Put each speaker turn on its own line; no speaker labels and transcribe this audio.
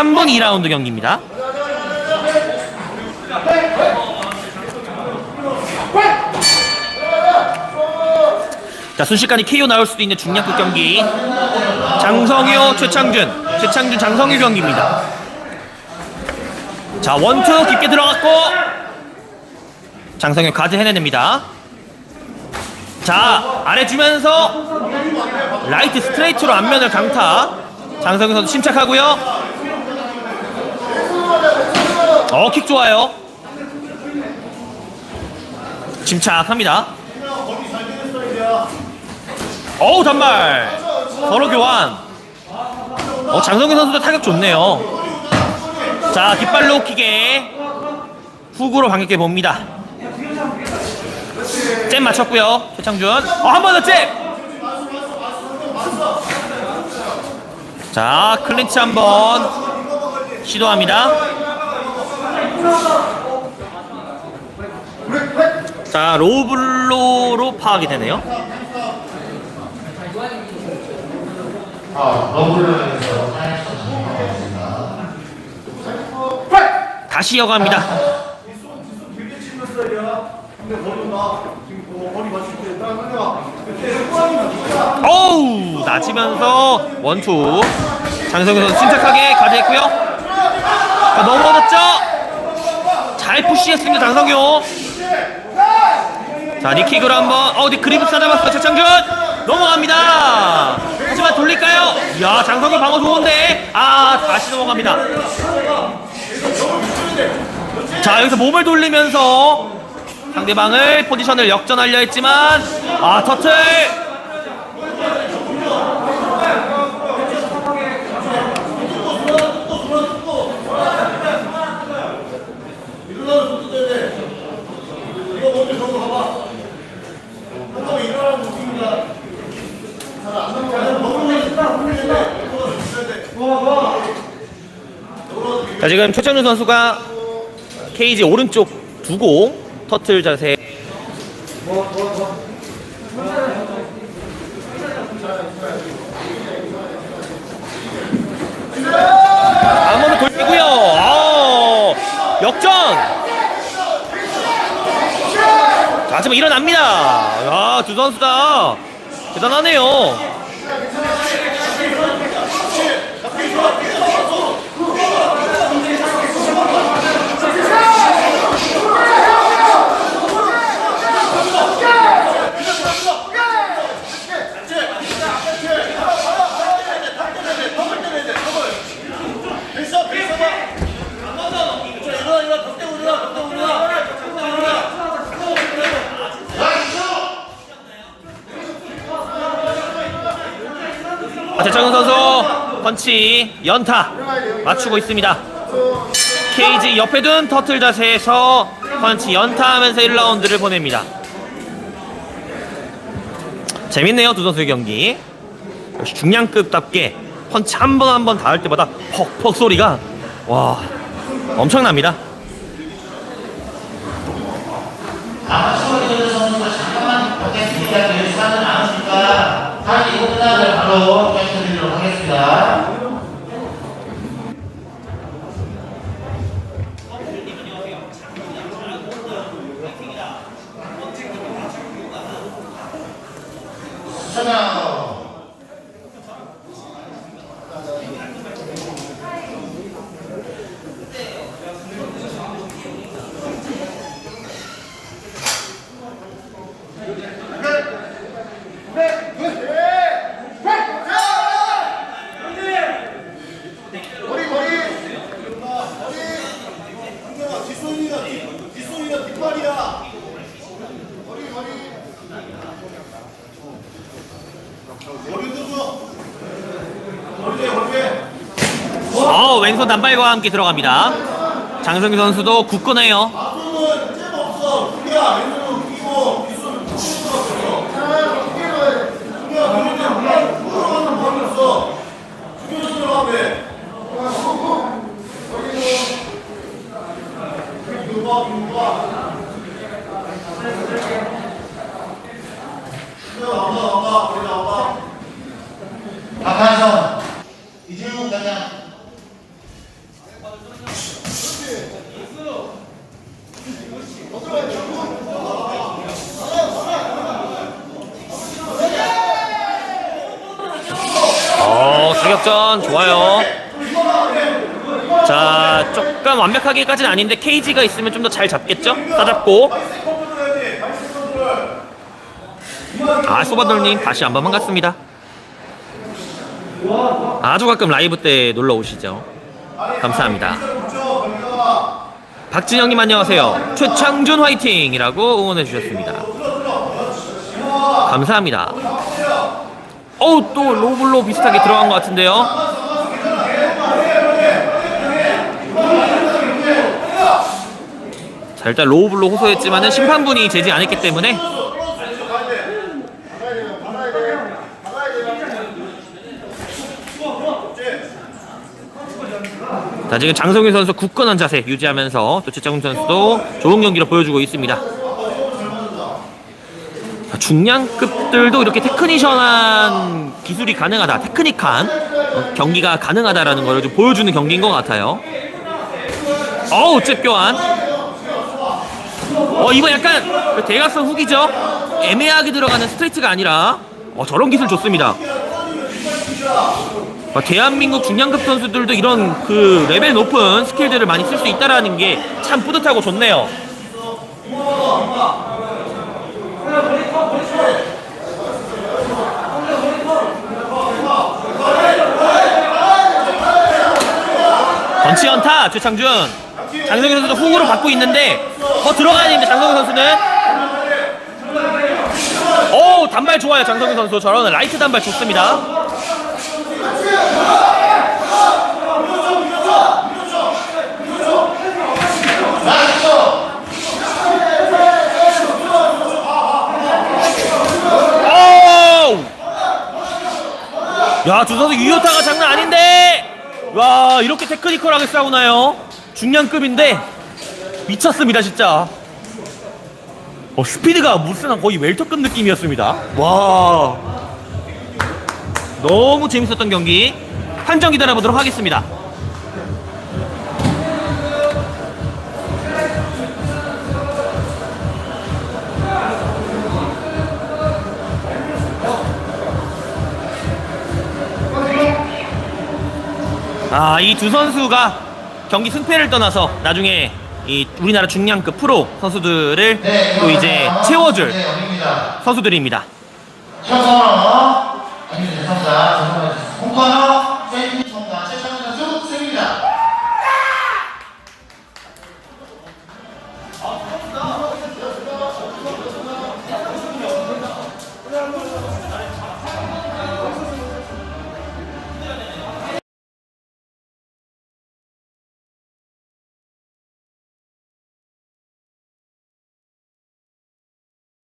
3분 2라운드 경기입니다. 자, 순식간에 KO 나올 수도 있는 중량급 경기. 장성효, 최창준, 최창준, 장성효 경기입니다. 자, 원투 깊게 들어갔고 장성효 가드 해내냅니다. 자, 아래 주면서 라이트 스트레이트로 앞면을 강타. 장성효 선수 침착하고요. 어, 킥 좋아요. 침착합니다. 어우, 단발. 서로 교환. 어, 장성효 선수도 타격 좋네요. 자, 깃발로 킥에 훅으로 반격해 봅니다. 잼 맞췄고요. 최창준. 어, 한 번더 잼. 자, 클린치 한번 시도합니다. 자, 로블로로 파악이 되네요.
아, 진행하겠습니다.
다시 이어갑니다. 어우 낮으면서 원투 장성규 선수 침착하게 가드했고요 자, 넘어졌죠 잘 푸시했습니다 장성규 자 니킥으로 한번 어니 그립 찾아봤어요 최창준. 넘어갑니다. 하지만 돌릴까요? 이야 장성규 방어 좋은데. 아 다시 넘어갑니다. 자 여기서 몸을 돌리면서 상대방을 포지션을 역전하려 했지만 아 터틀 자 지금 최천우 선수가 케이지 오른쪽 두고 터틀 자세. 한번더 돌리고요. 아, 역전. 자 하지만 일어납니다. 야 두 선수 다. 대단하네요 아, 최창훈 선수 펀치 연타 맞추고 있습니다. 케이지 옆에 둔 터틀 자세에서 펀치 연타하면서 1라운드를 보냅니다. 재밌네요 두 선수의 경기. 역시 중량급답게 펀치 한 번 한 번 닿을 때마다 퍽퍽 소리가 와 엄청납니다.
선수가 잠깐만 보겠습니다. 그 시간은 남으니까 다시 끝나면 바로
trabalhar 어
왼손 단발과 함께 들어갑니다. 장성규 선수도 굳건해요.
두개가 두개가 두개 물로 가는 법이 없어 두개 손으로 앞에 누가 누가 나온다 나온다 머리 나온다
박한성 이재용 단장
타격전 좋아요. 자, 조금 완벽하게까지는 아닌데 케이지가 있으면 좀 더 잘 잡겠죠? 따잡고. 아, 소바돌님 다시 한 번 반갑습니다. 아주 가끔 라이브 때 놀러 오시죠. 감사합니다. 박진영님 안녕하세요. 최창준 화이팅이라고 응원해 주셨습니다. 감사합니다. 어우 또 로블로 비슷하게 들어간 것 같은데요. 자 일단 로블로 호소했지만은 심판분이 제지 안 했기 때문에 자 지금 장성규 선수 굳건한 자세 유지하면서 또 최창훈 선수도 좋은 경기를 보여주고 있습니다. 중량급들도 이렇게 테크니션한 기술이 가능하다, 테크닉한 어, 경기가 가능하다라는 걸 좀 보여주는 경기인 것 같아요. 어우, 잽 교환. 어, 이번 약간 대각선 훅이죠? 애매하게 들어가는 스트레이트가 아니라 어, 저런 기술 좋습니다. 어, 대한민국 중량급 선수들도 이런 그 레벨 높은 스킬들을 많이 쓸 수 있다라는 게 참 뿌듯하고 좋네요. 펀치 연타 최창준. 장성규 선수도 훅으로 받고 있는데 더 들어가야 됩니다. 장성규 선수는. 오 단발 좋아요 장성규 선수. 저런 라이트 단발 좋습니다. 오우! 야두 선수 유효타가 와 이렇게 테크니컬하게 싸우나요? 중량급인데 미쳤습니다 진짜. 어, 스피드가 무슨 거의 웰터급 느낌이었습니다. 와. 너무 재밌었던 경기. 판정 기다려보도록 하겠습니다 아, 이 두 선수가 경기 승패를 떠나서 나중에 이 우리나라 중량급 프로 선수들을
네,
또 이제 채워줄
네.
선수들입니다.
최선호, 안민재 선수, 홍건호,